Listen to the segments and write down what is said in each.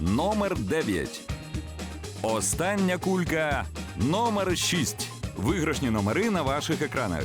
Номер 9. Остання кулька номер 6. Виграшні номери на ваших екранах.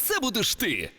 це будеш ти.